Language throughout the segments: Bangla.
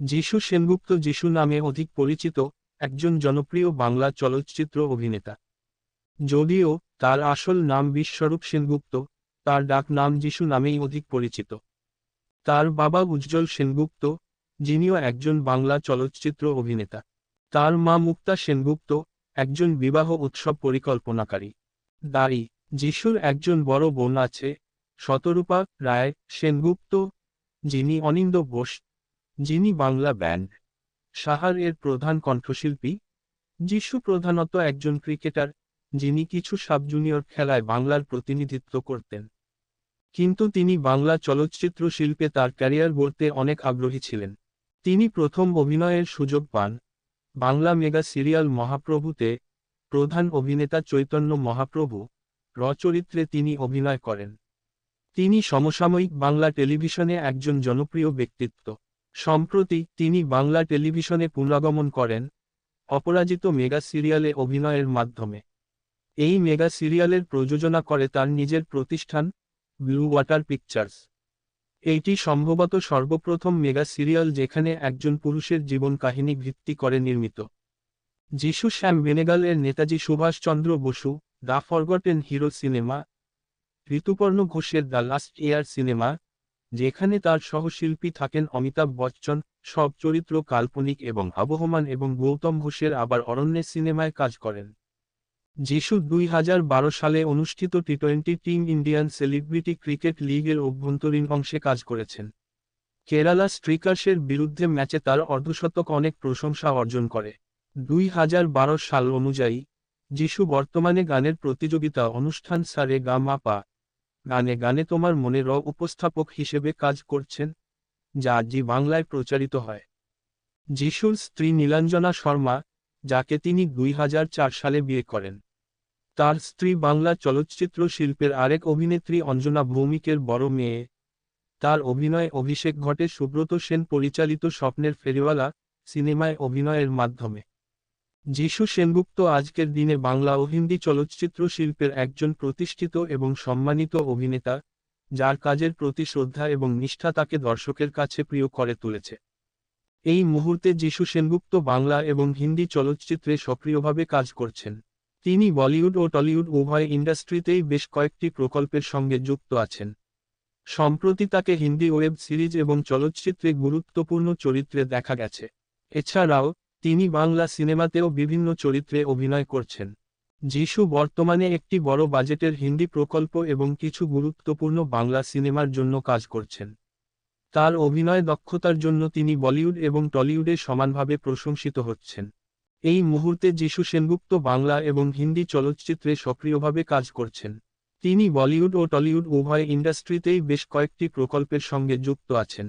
যিশু সেনগুপ্ত যিশু নামে অধিক পরিচিত একজন জনপ্রিয় বাংলা চলচ্চিত্র অভিনেতা। যদিও তার আসল নাম বিশ্বরূপ সেনগুপ্ত, তার ডাক নাম যিশু নামেই অধিক পরিচিত। তার বাবা উজ্জ্বল সেনগুপ্ত, যিনিও একজন বাংলা চলচ্চিত্র অভিনেতা। তার মা মুক্তা সেনগুপ্ত, একজন বিবাহ উৎসব পরিকল্পনাকারী। দায়ী, যিশুর একজন বড় বোন আছে, শতরূপা রায় সেনগুপ্ত, যিনি অনিন্দ বোস যিনি বাংলা ব্যান্ড সাহার এর প্রধান কণ্ঠশিল্পী, যিশু প্রধানত একজন ক্রিকেটার, যিনি কিছু সাব জুনিয়র খেলায় বাংলার প্রতিনিধিত্ব করতেন। কিন্তু তিনি বাংলা চলচ্চিত্র শিল্পে তার ক্যারিয়ার গড়তে অনেক আগ্রহী ছিলেন। তিনি প্রথম অভিনয়ের সুযোগ পান, বাংলা মেগা সিরিয়াল মহাপ্রভুতে, প্রধান অভিনেতা চৈতন্য মহাপ্রভু, রচরিত্রে তিনি অভিনয় করেন। তিনি সমসাময়িক বাংলা টেলিভিশনে একজন জনপ্রিয় ব্যক্তিত্ব। সম্প্রতি তিনি বাংলা টেলিভিশনে পুনরাগমন করেন, অপরাজিত মেগা সিরিয়ালে অভিনয়ের মাধ্যমে। এই মেগা সিরিয়ালের প্রযোজনা করে তার নিজের প্রতিষ্ঠান ব্লু ওয়াটার পিকচার্স এইটি সম্ভবত সর্বপ্রথম মেগা সিরিয়াল যেখানে একজন পুরুষের জীবন কাহিনী ভিত্তি করে নির্মিত। যিশু শ্যাম বেনেগাল এর Netaji Subhash Chandra Bose, the forgotten hero cinema, Rituparno ঘোষের দ্য লাস্ট এয়ার সিনেমা যেখানে তার সহশিল্পী থাকেন অমিতাভ বচ্চন, সব চরিত্র কাল্পনিক এবং আবহমান এবং গৌতম ঘোষের আবার অরণ্যের সিনেমায় কাজ করেন। যিশু দুই হাজার বারো সালে অনুষ্ঠিত T twenty team Indian celebrity cricket লিগের অভ্যন্তরীণ অংশে কাজ করেছেন। কেরালা স্ট্রিকার্সের বিরুদ্ধে ম্যাচে তার অর্ধশতক অনেক প্রশংসা অর্জন করে। দুই হাজার বারো সাল অনুযায়ী, যিশু বর্তমানে গানের প্রতিযোগিতা অনুষ্ঠান সারে গা মাপা গানে গানে তোমার মনে র উপস্থাপক হিসেবে কাজ করছেন, যা জি বাংলায় প্রচারিত হয়। যিশুর স্ত্রী নীলাঞ্জনা শর্মা, যাকে তিনি দুই হাজার চার সালে বিয়ে করেন। তার স্ত্রী বাংলা চলচ্চিত্র শিল্পের আরেক অভিনেত্রী অঞ্জনা ভৌমিকের বড় মেয়ে। তার অভিনয়ে অভিষেক ঘটে সুব্রত সেন পরিচালিত স্বপ্নের ফেরিওয়ালা সিনেমায় অভিনয়ের মাধ্যমে। যিশু সেনগুপ্ত আজকের দিনে বাংলা ও হিন্দি চলচ্চিত্র শিল্পের একজন প্রতিষ্ঠিত এবং সম্মানিত অভিনেতা, যার কাজের প্রতি শ্রদ্ধা এবং নিষ্ঠা তাকে দর্শকের কাছে প্রিয় করে তুলেছে। এই মুহূর্তে যিশু সেনগুপ্ত বাংলা এবং হিন্দি চলচ্চিত্রে সক্রিয়ভাবে কাজ করছেন। তিনি বলিউড ও টলিউড উভয় ইন্ডাস্ট্রিতেই বেশ কয়েকটি প্রকল্পের সঙ্গে যুক্ত আছেন। সম্প্রতি তাকে হিন্দি ওয়েব সিরিজ এবং চলচ্চিত্রে গুরুত্বপূর্ণ চরিত্রে দেখা গেছে। এছাড়াও তিনি বাংলা সিনেমাতেও বিভিন্ন চরিত্রে অভিনয় করছেন। যিশু বর্তমানে একটি বড় বাজেটের হিন্দি প্রকল্প এবং কিছু গুরুত্বপূর্ণ বাংলা সিনেমার জন্য কাজ করছেন। তার অভিনয় দক্ষতার জন্য তিনি বলিউড এবং টলিউডে সমানভাবে প্রশংসিত হচ্ছেন। এই মুহূর্তে যিশু সেনগুপ্ত বাংলা এবং হিন্দি চলচ্চিত্রে সক্রিয়ভাবে কাজ করছেন। তিনি বলিউড ও টলিউড উভয় ইন্ডাস্ট্রিতেই বেশ কয়েকটি প্রকল্পের সঙ্গে যুক্ত আছেন।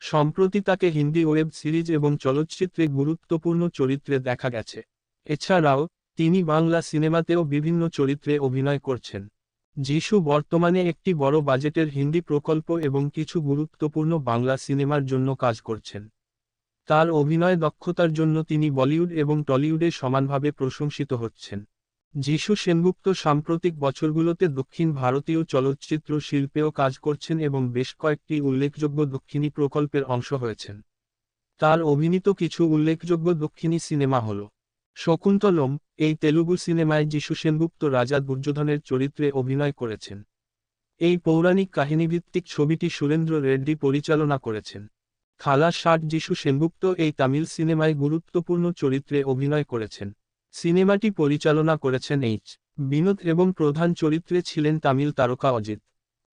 সম্প্রতি তাকে হিন্দি ওয়েব সিরিজ এবং চলচ্চিত্রে গুরুত্বপূর্ণ চরিত্রে দেখা গেছে। এছাড়াও, তিনি বাংলা সিনেমাতেও বিভিন্ন চরিত্রে অভিনয় করছেন। যিশু বর্তমানে একটি বড় বাজেটের হিন্দি প্রকল্প এবং কিছু গুরুত্বপূর্ণ বাংলা সিনেমার জন্য কাজ করছেন। তার অভিনয় দক্ষতার জন্য তিনি বলিউড এবং টলিউডে সমানভাবে প্রশংসিত হচ্ছেন। যিশু সেনগুপ্ত সাম্প্রতিক বছরগুলোতে দক্ষিণ ভারতীয় চলচ্চিত্র শিল্পেও কাজ করছেন এবং বেশ কয়েকটি উল্লেখযোগ্য দক্ষিণী প্রকল্পের অংশ হয়েছেন। তার অভিনীত কিছু উল্লেখযোগ্য দক্ষিণী সিনেমা হল, শকুন্তলম, এই তেলুগু সিনেমায় যিশু সেনগুপ্ত রাজা দুর্যোধনের চরিত্রে অভিনয় করেছেন। এই পৌরাণিক কাহিনীভিত্তিক ছবিটি সুরেন্দ্র রেড্ডি পরিচালনা করেছেন। খালা ষাট যিশু সেনগুপ্ত এই তামিল সিনেমায় গুরুত্বপূর্ণ চরিত্রে অভিনয় করেছেন। সিনেমাটি পরিচালনা করেছেন এইচ. বিনোদ এবং প্রধান চরিত্রে ছিলেন তামিল তারকা অজিত।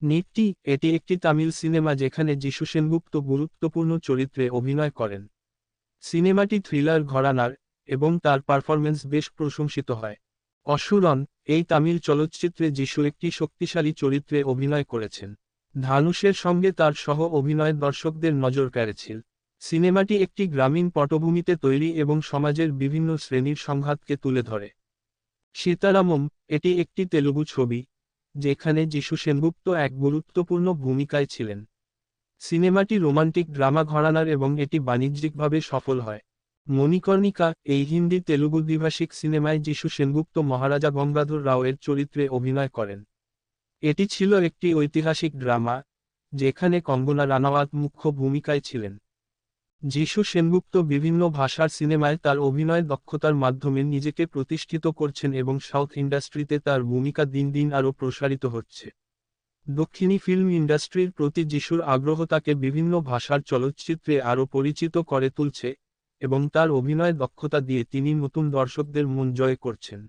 নিত্যি এটি একটি তামিল সিনেমা যেখানে যিশু সেনগুপ্ত গুরুত্বপূর্ণ চরিত্রে অভিনয় করেন। সিনেমাটি থ্রিলার ঘরানার এবং তার পারফরমেন্স বেশ প্রশংসিত হয়। অসুরন, এই তামিল চলচ্চিত্রে যিশু একটি শক্তিশালী চরিত্রে অভিনয় করেছেন। ধানুষের সঙ্গে তার সহ অভিনয় দর্শকদের নজর কেড়েছিল। সিনেমাটি একটি গ্রামীণ পটভূমিতে তৈরি এবং সমাজের বিভিন্ন শ্রেণির সংঘাতকে তুলে ধরে। সীতারামম, এটি একটি তেলুগু ছবি, যেখানে যিশু সেনগুপ্ত এক গুরুত্বপূর্ণ ভূমিকায় ছিলেন। সিনেমাটি রোমান্টিক ড্রামা ঘরানার এবং এটি বাণিজ্যিকভাবে সফল হয়। মণিকর্ণিকা, এই হিন্দি তেলুগু দ্বিভাষিক সিনেমায় যিশু সেনগুপ্ত মহারাজা গঙ্গাধর রাওয়ের চরিত্রে অভিনয় করেন। এটি ছিল একটি ঐতিহাসিক ড্রামা, যেখানে কঙ্গনা রানাওয়াত মুখ্য ভূমিকায় ছিলেন। যিশু সেনগুপ্ত বিভিন্ন ভাষার সিনেমায় তার অভিনয় দক্ষতার মাধ্যমে নিজেকে প্রতিষ্ঠিত করছেন এবং সাউথ ইন্ডাস্ট্রিতে তার ভূমিকা দিন দিন আরও প্রসারিত হচ্ছে। দক্ষিণী ফিল্ম ইন্ডাস্ট্রির প্রতি যিশুর আগ্রহ তাকে বিভিন্ন ভাষার চলচ্চিত্রে আরও পরিচিত করে তুলছে এবং তার অভিনয় দক্ষতা দিয়ে তিনি নতুন দর্শকদের মন জয় করছেন।